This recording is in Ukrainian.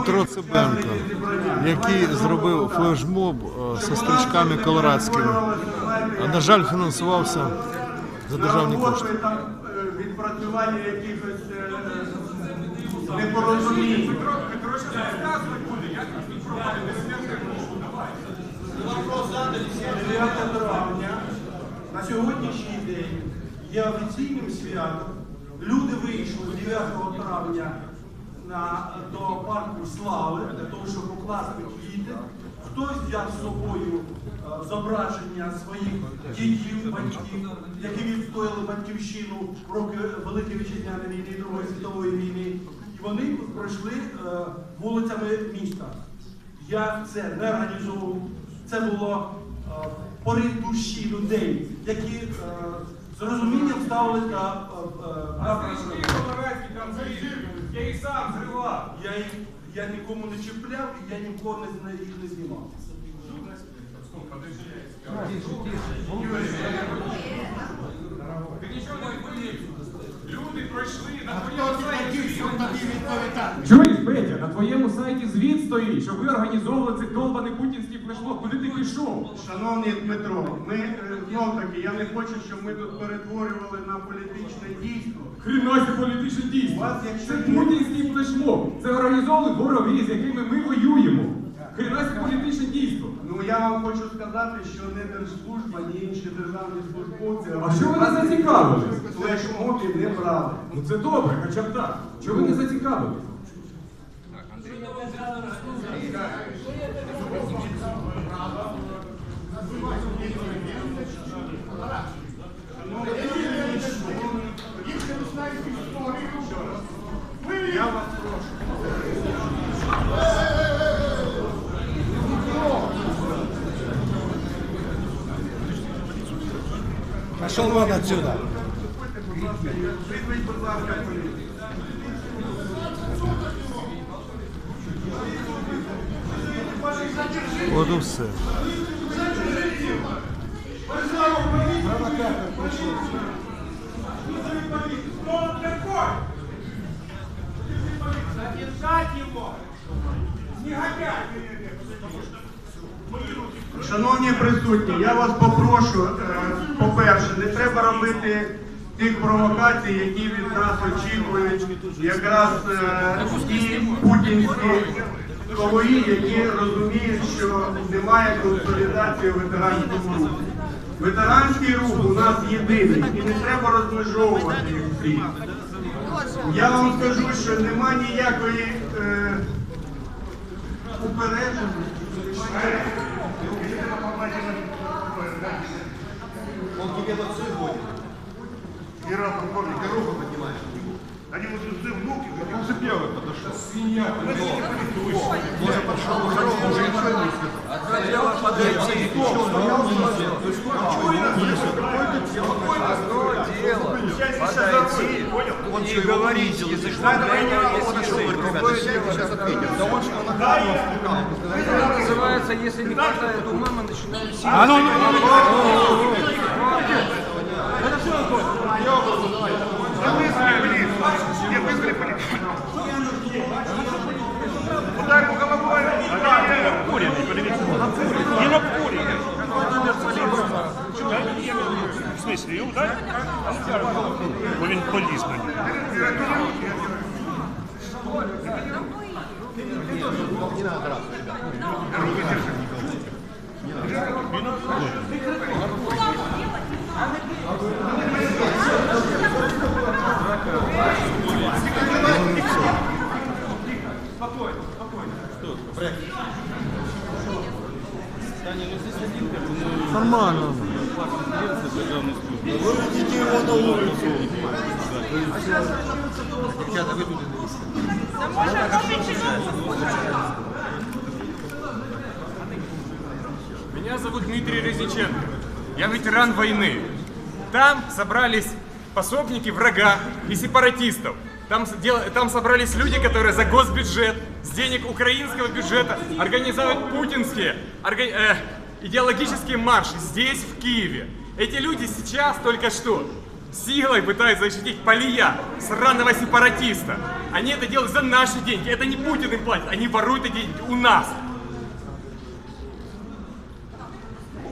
Петро Цибенко, який зробив флешмоб е, зі стрічками колорадськими. А, на жаль, фінансувався за державні кошти. Е, відпрацювання якихось е, непорозумінь. Дев'яте травня на сьогоднішній день є офіційним святом. Люди вийшли 9 травня на, до парку Слави для того, щоб покласти квіти. Хтось взяв з собою е, зображення своїх дідів, батьків, які відстояли батьківщину в роки Великої вітчизняної війни, Другої світової війни. І вони пройшли е, вулицями міста. Я це не організовував. Це було е, порив душі людей, які з розумінням ставилися на Я їх я, їх- я нікому не чіпляв, і я нікого не, їх не знімав. Ти нічого не. Люди пройшли на твоєму. Чуєш, твоєму сайті звіт стоїть, що ви організовували цей долбаний путінський флешмоб. Куди ти пішов? Шановний Дмитро, ми е, знов таки, я не хочу, щоб ми тут перетворювали на політичне дійство. Хріносі політичне У дійство. вас, якщо Це є- путінський флешмоб. Це організовували вороги, з якими ми воюємо. Хріносі політичне дійство. Ну я вам хочу сказати, що не держслужба, ні інші державні службовці А що ви не зацікавились? флешмобів не брали. Ну це добре, хоча б так. Чого ви не зацікавились? Я вас прошу. Пошел вон отсюда. Визвіть, будь ласка, і все. Шановні присутні, я вас попрошу, е, по-перше, не треба робити тих провокацій, які від нас очікують якраз е, ті путінські колої, які розуміють, що немає консолідації ветеранського руху. Ветеранський рух у нас єдиний і не треба розмежовувати їх всіх. Я вам скажу, що нема ніякої е, упередженості, немає Он тебе руку поднимает. Они уже ждут внуки. Так он же первый подошел. Свинья. Может, пошел на дорогу, уже ничего не сказал. Дело подойти. Подойти. Он не говорит? если что, это называется, если не хватает ума, мы начинаем сидеть. Подивіться. на накуренный. В смысле, его, да? Бо він поліз на нього. Нормально. Выродите его на улицу. Ребята, вы тут Да можно кушать Меня зовут Дмитрий Резниченко. Я ветеран войны. Там собрались пособники врага и сепаратистов. Там, там собрались люди, которые за госбюджет, с денег украинского бюджета организуют путинские орга- э, идеологические марши здесь, в Киеве. Эти люди сейчас только что силой пытаются защитить Полия, сраного сепаратиста. Они это делают за наши деньги. Это не Путин им платит, они воруют эти деньги у нас.